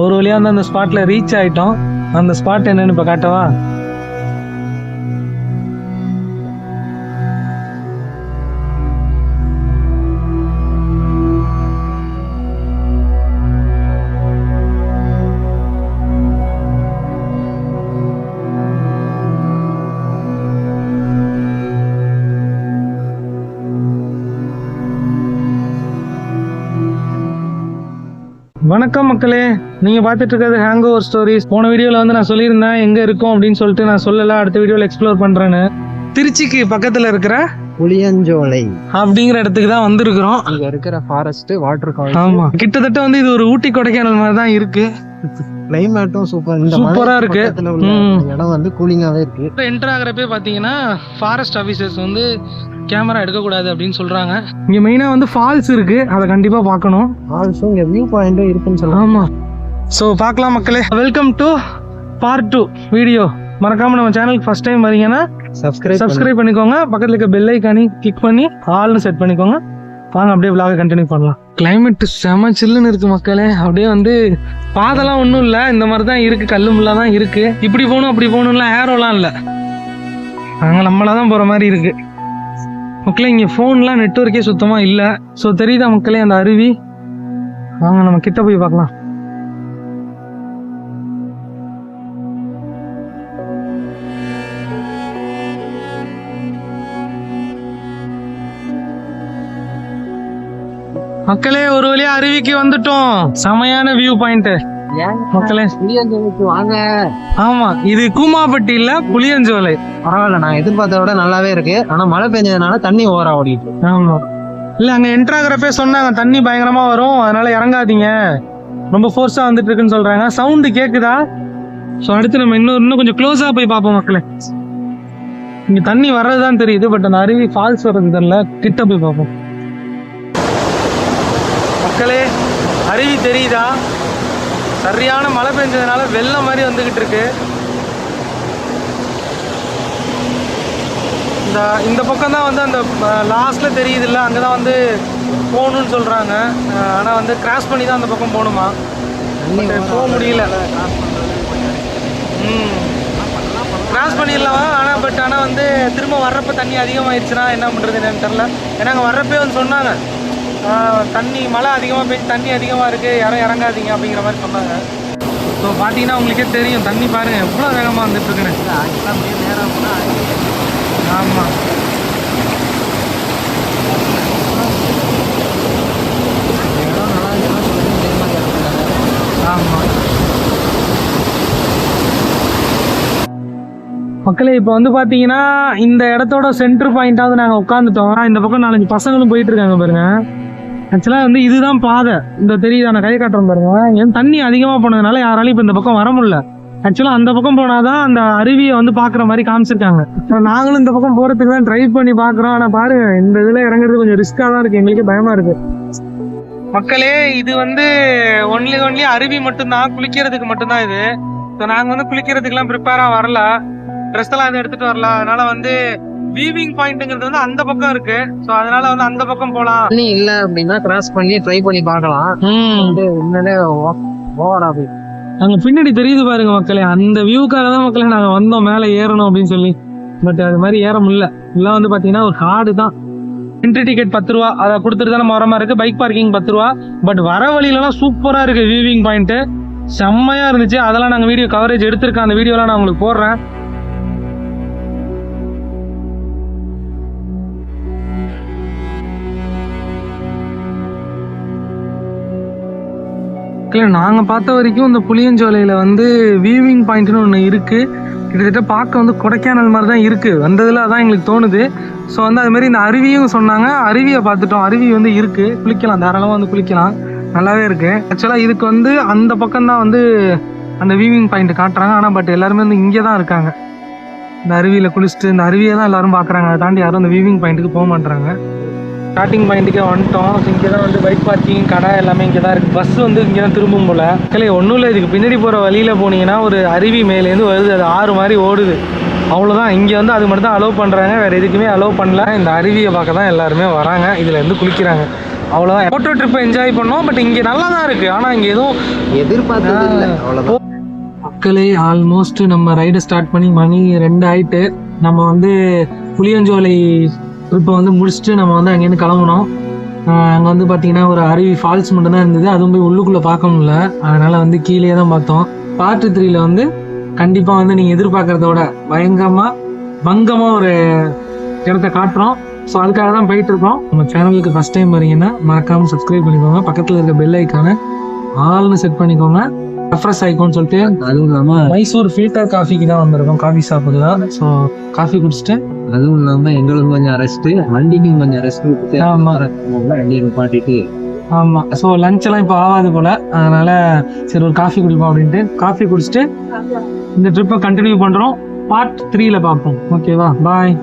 ஒரு வழியாக வந்து அந்த ஸ்பாட்டில் ரீச் ஆகிட்டோம் அந்த ஸ்பாட் என்னன்னு இப்போ காட்டவா? வணக்கம் மக்களே. நீங்கள் பார்த்துட்டு இருக்கிறது ஹேங் ஓவர் ஸ்டோரிஸ் போன வீடியோவில் வந்து நான் சொல்லியிருந்தேன் எங்கே இருக்கோம் அப்படின்னு சொல்லிட்டு நான் சொல்லலை. அடுத்த வீடியோவில் எக்ஸ்ப்ளோர் பண்ணுறேன்னு திருச்சிக்கு பக்கத்தில் இருக்கிற புளியஞ்சோலை. அப்படிங்கிற இடத்துக்கு தான் வந்திருக்கிறோம். அங்க இருக்கிற ஃபாரஸ்ட் வாட்டர் ஃபால் ஆமா. கிட்டத்தட்ட வந்து இது ஒரு ஊட்டி கொடைக்கானல் மாதிரி தான் இருக்கு. கிளைமேட்டும் சூப்பர் இந்த சூப்பரா இருக்கு. இடம் வந்து கூலிங்காவே இருக்கு. என்டர் ஆகிறப்பே பார்த்தீங்கன்னா ஃபாரஸ்ட் ஆஃபீஸர்ஸ் வந்து கேமரா எடுக்கக்கூடாது அப்படின்னு சொல்றாங்க. இங்க மெயினா வந்து ஃபால்ஸ் இருக்கு. அதை கண்டிப்பா பார்க்கணும். ஆல்சோ இங்க வியூ பாயிண்டும் இருக்குன்னு சொல்லலாம் ஆமா. ஸோ பார்க்கலாம் மக்களே. Welcome to part two video மறக்காம நம்ம சேனலுக்கு ஃபர்ஸ்ட் டைம் வரீங்கன்னா சப்ஸ்கிரைப் சப்ஸ்கிரைப் பண்ணிக்கோங்க. பக்கத்துல இருக்க பெல் ஐக்கானி கிளிக் பண்ணி ஆல்னு செட் பண்ணிக்கோங்க. வாங்க அப்படியே vlog கண்டினியூ பண்ணலாம். கிளைமேட் செம சில்லுன்னு இருக்கு மக்களே. அப்படியே வந்து பாதெல்லாம் ஒன்றும் இல்லை. இந்த மாதிரி தான் இருக்கு. கல்லு முள்ளா தான் இருக்கு. இப்படி போகணும் அப்படி போகணும்லாம் ஏரோலாம் இல்லை. நாங்கள் நம்மளா தான் போகிற மாதிரி இருக்கு. மக்களே இங்கே ஃபோன்லாம் நெட்ஒர்க்கே சுத்தமாக இல்லை. ஸோ தெரியுதா மக்களே அந்த அருவி? வாங்க நம்ம கிட்ட போய் பார்க்கலாம். மக்களே ஒரு வழியா அருவிக்கு வந்துட்டோம். செமையான வியூ பாயிண்ட் மக்களே. புளியஞ்சோலைக்கு வாங்க. ஆமா இது கூமாப்பட்டி இல்ல புளியஞ்சோலை. பரவாயில்ல நான் எதிர்பார்த்த விட நல்லாவே இருக்கு. ஆனா மழை பெஞ்சதுனால தண்ணி ஓவரா ஓடிட்டு. ஆமா. இல்ல அங்க என்டர் ஆகுறப்பே சொன்னாங்க. தண்ணி பயங்கரமா வரும். அதனால இறங்காதீங்க. ரொம்ப ஃபோர்ஸா வந்துட்டு இருக்குன்னு சொல்றாங்க. சவுண்டு கேக்குதா? ஸோ அடுத்து நம்ம இன்னும் இன்னும் கொஞ்சம் க்ளோஸா போய் பார்ப்போம் மக்களே. இங்க தண்ணி வர்றதுதான் தெரியுது பட் அந்த அருவி ஃபால்ஸ் வர்றது தெரியல. கிட்ட போய் பார்ப்போம். மக்களே அருவி தெரியுதா? சரியான மழை பெஞ்சதுனால வெள்ளம் மாதிரி வந்துகிட்டு இருக்கு. இந்த இந்த பக்கம் தான் வந்து அந்த லாஸ்ட்ல தெரியுது இல்லை அங்கே தான் வந்து போகணும்னு சொல்கிறாங்க ஆனால் வந்து கிராஸ் பண்ணி தான் அந்த பக்கம் போகணுமா? போக முடியல. ம். கிராஸ் பண்ணிடலாம்? ஆனால் பட் ஆனால் வந்து திரும்ப வர்றப்ப தண்ணி அதிகமாகிடுச்சுன்னா என்ன பண்ணுறது என்னன்னு தெரில ஏன்னா அங்கே வர்றப்பே வந்து சொன்னாங்க. தண்ணி மழை அதிகமாக பெஞ்சு தண்ணி அதிகமாக இருக்குது யாரும் இறங்காதீங்க அப்படிங்கிற மாதிரி சொன்னாங்க. ஸோ பார்த்தீங்கன்னா உங்களுக்கே தெரியும் தண்ணி பாருங்கள் எவ்வளோ வேகமாக வந்துட்டு இருக்குன்னு அப்படியே நேரம் போனா ஆமாம் மக்களே இப்போ வந்து பார்த்தீங்கன்னா இந்த இடத்தோட சென்டர் பாயிண்டாவது நாங்கள் உட்காந்துட்டோம் இந்த பக்கம் நாலஞ்சு பசங்களும் போயிட்டு இருக்காங்க பாருங்க. ஆக்சுவலாக வந்து இதுதான் பாதை. இந்த தெரியுதா? நான் கை காட்டுறேன் பாருங்க. ஏன் தண்ணி அதிகமாக போனதுனால யாராலையும் இப்போ இந்த பக்கம் வர முடியல. ஆக்சுவலாக அந்த பக்கம் போனாதான் அந்த அருவியை வந்து பார்க்குற மாதிரி காமிச்சிருக்காங்க. நாங்களும் இந்த பக்கம் போகிறதுக்கு தான் ட்ரை பண்ணி பார்க்குறோம். ஆனால் பாருங்க இந்த இதில் இறங்குறது கொஞ்சம் ரிஸ்க்காக தான் இருக்குது எங்களுக்கு பயமாக இருக்கு. மக்களே இது வந்து ஒன்லி ஒன்லி அருவி மட்டும்தான். குளிக்கிறதுக்கு மட்டும்தான் இது. ஸோ நாங்கள் வந்து குளிக்கிறதுக்குலாம் ப்ரிப்பேராக வரல. ட்ரெஸ் எல்லாம் எதுவும் எடுத்துகிட்டு வரல. அதனால வந்து வீவிங் பாயிண்ட்ங்கிறது வந்து அந்த பக்கம் இருக்கு. ஸோ அதனால வந்து அந்த பக்கம் போகலாம் தண்ணி இல்ல அப்படின்னா கிராஸ் பண்ணி ட்ரை பண்ணி பார்க்கலாம். வந்து உண்மையிலே ஓவரா அங்க பின்னாடி தெரியுது பாருங்க மக்களே. அந்த வியூக்காக தான் மக்களே நாங்கள் வந்தோம். மேலே ஏறணும் அப்படின்னு சொல்லி. பட் அது மாதிரி ஏற முடியல. எல்லாம் வந்து பார்த்தீங்கன்னா ஒரு காடு தான். என்ட்ரி டிக்கெட் பத்து ரூபா. அதை கொடுத்துட்டு தான் நம்ம வர மாதிரி இருக்கு. பைக் பார்க்கிங் பத்து ரூபா. பட் வர வழியிலலாம் சூப்பராக இருக்கு வியூவிங் பாயிண்ட்டு செம்மையா இருந்துச்சு. அதெல்லாம் நாங்கள் வீடியோ கவரேஜ் எடுத்திருக்கோம் அந்த வீடியோலாம் நான் உங்களுக்கு போடுறேன். இல்லை நாங்கள் பார்த்த வரைக்கும் இந்த புளியஞ்சோலையில் வந்து வியூவிங் பாயிண்ட்னு ஒன்று இருக்குது கிட்டத்தட்ட பார்க்க வந்து கொடைக்கானல் மாதிரி தான் இருக்குது வந்ததில் அதான் எங்களுக்கு தோணுது. ஸோ வந்து அதுமாரி இந்த அருவியும் சொன்னாங்க. அருவியை பார்த்துட்டோம். அருவி வந்து இருக்குது குளிக்கலாம். தாராளமாக வந்து குளிக்கலாம். நல்லாவே இருக்குது ஆக்சுவலாக இதுக்கு வந்து அந்த பக்கம் தான் வந்து அந்த வீவிங் பாயிண்ட் காட்டுறாங்க. ஆனால் பட் எல்லாருமே வந்து இங்கே தான் இருக்காங்க. இந்த அருவியில் குளிச்சுட்டு இந்த அருவியை தான் எல்லாரும் பார்க்குறாங்க. அதை தாண்டி யாரும் அந்த வீவிங் பாயிண்ட்டுக்கு போக மாட்டுறாங்க ஸ்டார்டிங் பாயிண்ட்டுக்கே வந்துட்டோம். இங்கே தான் வந்து பைக் பார்க்கிங் கடை எல்லாமே இங்கே தான் இருக்குது பஸ் வந்து இங்கே தான் திரும்பும் போல். இல்லை ஒன்றும் இல்லை. இதுக்கு பின்னாடி போகிற வழியில் போனீங்கன்னா ஒரு அருவி மேலேருந்து வருது. அது ஆறு மாதிரி ஓடுது. அவ்வளோதான் இங்கே வந்து அது மட்டும் தான் அலோவ் பண்ணுறாங்க வேறு எதுக்குமே அலோவ் பண்ணல. இந்த அருவியை பார்க்க தான் எல்லாருமே வராங்க. இதில் இருந்து குளிக்கிறாங்க. அவ்வளோதான் ஃபோட்டோ ட்ரிப்பை என்ஜாய் பண்ணோம். பட் இங்கே நல்லா தான் இருக்குது ஆனால் இங்கே எதுவும் எதிர்பார்த்தது இல்லை. அவ்வளோதான் மக்களே ஆல்மோஸ்ட் நம்ம ரைடை ஸ்டார்ட் பண்ணி மணி ரெண்டு ஆயிட்டு. நம்ம வந்து புளியஞ்சோலை ட்ரிப்பை வந்து முடிச்சுட்டு நம்ம வந்து அங்கேருந்து கிளம்புனோம் அங்கே வந்து பார்த்தீங்கன்னா ஒரு அருவி ஃபால்ஸ் மட்டும்தான் இருந்தது. அதுவும் போய் உள்ளுக்குள்ளே பார்க்க முடியல அதனால் வந்து கீழே தான் பார்த்தோம். பார்ட் த்ரீல வந்து கண்டிப்பாக வந்து நீங்கள் எதிர்பார்க்குறதோட பயங்கரமாக பங்கமாக ஒரு இடத்த காட்டுறோம். ஸோ அதுக்காக தான் போயிட்டு இருக்கோம். நம்ம சேனலுக்கு ஃபஸ்ட் டைம் வரீங்கன்னா மறக்காமல் சப்ஸ்கிரைப் பண்ணிக்கோங்க. பக்கத்தில் இருக்க பெல் ஐக்கானை ஆல்னு செட் பண்ணிக்கோங்க. ரெஃப்ரெஷ் ஆயிக்கோன்னு சொல்லிட்டு அதுவும் இல்லாம மைசூர் ஃபில்டர் காஃபிக்கு தான் வந்திருக்கோம். காஃபி ஷாப்புக்கு தான். ஸோ காஃபி குடிச்சிட்டு அதுவும் இல்லாம எங்களுக்கு கொஞ்சம் ரெஸ்ட் வண்டிக்கும் கொஞ்சம் ரெஸ்ட் ஆமா. வண்டியை நிப்பாட்டிட்டு. ஆமாம் ஸோ லஞ்ச் எல்லாம் இப்போ ஆகாது போல. அதனால சரி ஒரு காஃபி குடிப்போம் அப்படின்ட்டு காஃபி குடிச்சிட்டு இந்த ட்ரிப்பை கண்டினியூ பண்ணுறோம் பார்ட் த்ரீல பார்ப்போம். ஓகேவா பாய்